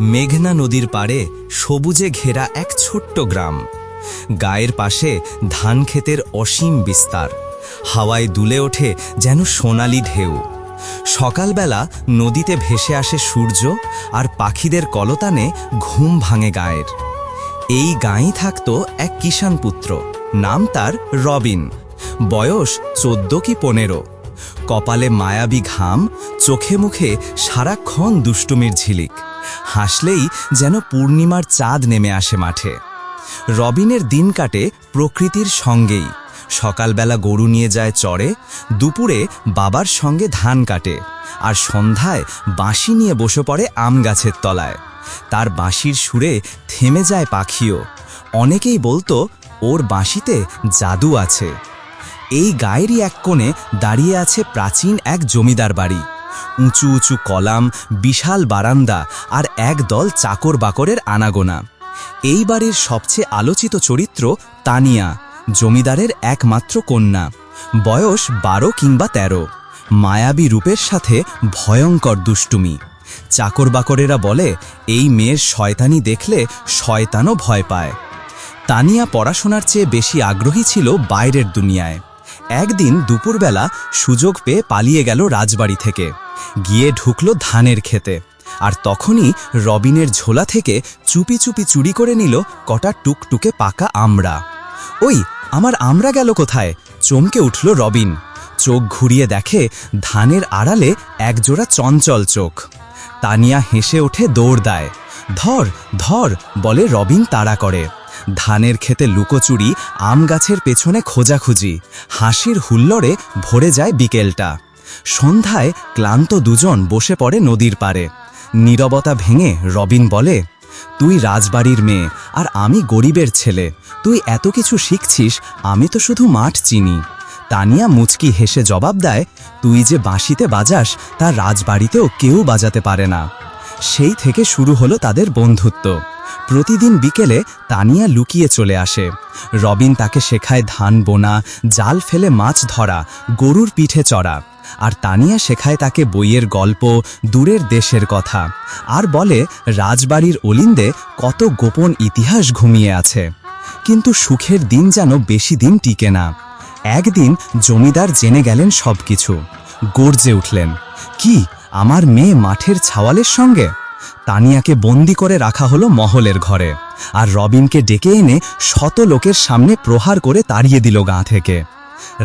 মেঘনা নদীর পাড়ে সবুজে ঘেরা এক ছোট্ট গ্রাম। গায়ের পাশে ধান ক্ষেতের অসীম বিস্তার। হাওয়ায় দুলে ওঠে যেন সোনালি ঢেউ। সকালবেলা নদীতে ভেসে আসে সূর্য আর পাখিদের কলতানে ঘুম ভাঙে গায়ের। এই গাঁই থাকত এক কিষাণ পুত্র, নাম তার রবিন। বয়স চোদ্দ কি পনেরো। কপালে মায়াবী ঘাম, চোখে মুখে সারাক্ষণ দুষ্টুমির ঝিলিক। হাসলেই যেন পূর্ণিমার চাঁদ নেমে আসে মাঠে। রবিনের দিন কাটে প্রকৃতির সঙ্গেই। সকালবেলা গরু নিয়ে যায় চড়ে দুপুরে বাবার সঙ্গে ধান কাটে, আর সন্ধ্যায় বাঁশি নিয়ে বসে পড়ে আম গাছের তলায়। তার বাঁশির সুরে থেমে যায় পাখিও। অনেকেই বলতো, ওর বাঁশিতে জাদু আছে। এই গায়েরই এক কোণে দাঁড়িয়ে আছে প্রাচীন এক জমিদার বাড়ি। উঁচু উঁচু কলাম, বিশাল বারান্দা আর এক দল চাকর বাকরের আনাগোনা। এই বাড়ির সবচেয়ে আলোচিত চরিত্র তানিয়া, জমিদারের একমাত্র কন্যা। বয়স বারো কিংবা তেরো। মায়াবী রূপের সাথে ভয়ঙ্কর দুষ্টুমি। চাকর বাকরেরা বলে, এই মেয়ের শয়তানি দেখলে শয়তানও ভয় পায়। তানিয়া পড়াশোনার চেয়ে বেশি আগ্রহী ছিল বাইরের দুনিয়ায়। একদিন দুপুরবেলা সুযোগ পেয়ে পালিয়ে গেল রাজবাড়ি থেকে। গিয়ে ঢুকল ধানের খেতে আর তখনই রবিনের ঝোলা থেকে চুপি চুপি চুরি করে নিল কটা টুকটুকে পাকা আমড়া। ওই, আমার আমরা গেল কোথায়? চমকে উঠল রবিন। চোখ ঘুরিয়ে দেখে ধানের আড়ালে একজোড়া চঞ্চল চোখ। তানিয়া হেসে ওঠে দৌড় দেয়। ধর ধর, বলে রবিন তাড়া করে। ধানের খেতে লুকোচুরি আম গাছের পেছনে খোঁজাখুঁজি। হাসির হুল্লড়ে ভরে যায় বিকেলটা। সন্ধ্যায় ক্লান্ত দুজন বসে পড়ে নদীর পারে নীরবতা ভেঙে রবিন বলে, তুই রাজবাড়ির মেয়ে, আর আমি গরিবের ছেলে। তুই এত কিছু শিখছিস, আমি তো শুধু মাঠ চিনি। তানিয়া মুচকি হেসে জবাব দেয়, তুই যে বাঁশিতে বাজাস, তা রাজবাড়িতেও কেউ বাজাতে পারে না। সেই থেকে শুরু হলো তাদের বন্ধুত্ব। প্রতিদিন বিকেলে তানিয়া লুকিয়ে চলে আসে। রবিন তাকে শেখায় ধান বোনা, জাল ফেলে মাছ ধরা, গরুর পিঠে চড়া। আর তানিয়া শেখায় তাকে বইয়ের গল্প, দূরের দেশের কথা। আর বলে, রাজবাড়ির অলিন্দে কত গোপন ইতিহাস ঘুমিয়ে আছে। কিন্তু সুখের দিন যেন বেশি দিন টিকে না। একদিন জমিদার জেনে গেলেন সবকিছু। গর্জে উঠলেন, কি, আমার মেয়ে মাঠের ছাওয়ালের সঙ্গে? তানিয়াকে বন্দি করে রাখা হলো মহলের ঘরে। আর রবিনকে ডেকে এনে শত লোকের সামনে প্রহার করে তাড়িয়ে দিল গাঁ থেকে।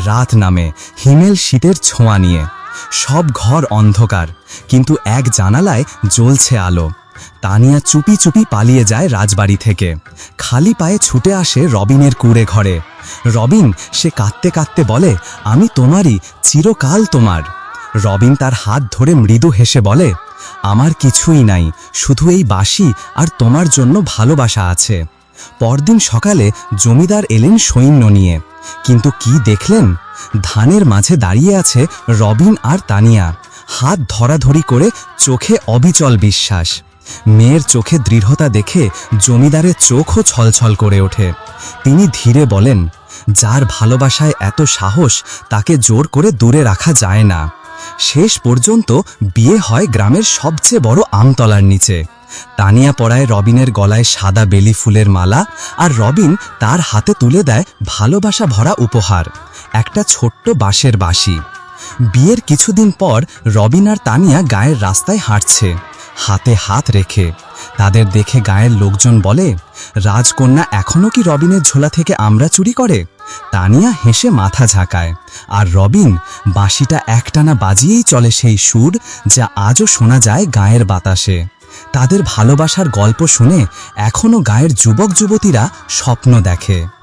রাত নামে, হিমেল শীতের ছোঁয়া নিয়ে। সব ঘর অন্ধকার, কিন্তু এক জানালায় জ্বলছে আলো। তানিয়া চুপি চুপি পালিয়ে যায় রাজবাড়ি থেকে। খালি পায়ে ছুটে আসে রবিনের কুড়ে ঘরে। রবিন, সে কাঁদতে কাঁদতে বলে, আমি তোমারই, চিরকাল তোমার। রবিন তার হাত ধরে মৃদু হেসে বলে, আমার কিছুই নাই, শুধু এই বাসি আর তোমার জন্য ভালোবাসা আছে। পরদিন সকালে জমিদার এলেন সৈন্য নিয়ে। কিন্তু কি দেখলেন? ধানের মাঝে দাঁড়িয়ে আছে রবিন আর তানিয়া। হাত ধরাধরি করে চোখে অবিচল বিশ্বাস। মেয়ের চোখে দৃঢ়তা দেখে জমিদারের চোখও ছলছল করে ওঠে। তিনি ধীরে বলেন, যার ভালোবাসায় এত সাহস, তাকে জোর করে দূরে রাখা যায় না। শেষ পর্যন্ত বিয়ে হয় গ্রামের সবচেয়ে বড় আমতলার নিচে। তানিয়া পড়ায় রবিনের গলায় সাদা বেলি ফুলের মালা আর রবিন তার হাতে তুলে দেয় ভালোবাসা ভরা উপহার, একটা ছোট্ট বাঁশের বাঁশি। বিয়ের কিছুদিন পর রবিন আর তানিয়া গায়ের রাস্তায় হাঁটছে, হাতে হাত রেখে। তাদের দেখে গায়ের লোকজন বলে, রাজকন্যা এখনও কি রবিনের ঝোলা থেকে আমরা চুরি করে? তানিয়া হেসে মাথা ঝাঁকায়। আর রবিন বাঁশিটা একটানা বাজিয়েই চলে সেই সুর যা আজও শোনা যায় গায়ের বাতাসে। তাদের ভালোবাসার গল্প শুনে এখনও গায়ের যুবক যুবতীরা স্বপ্ন দেখে।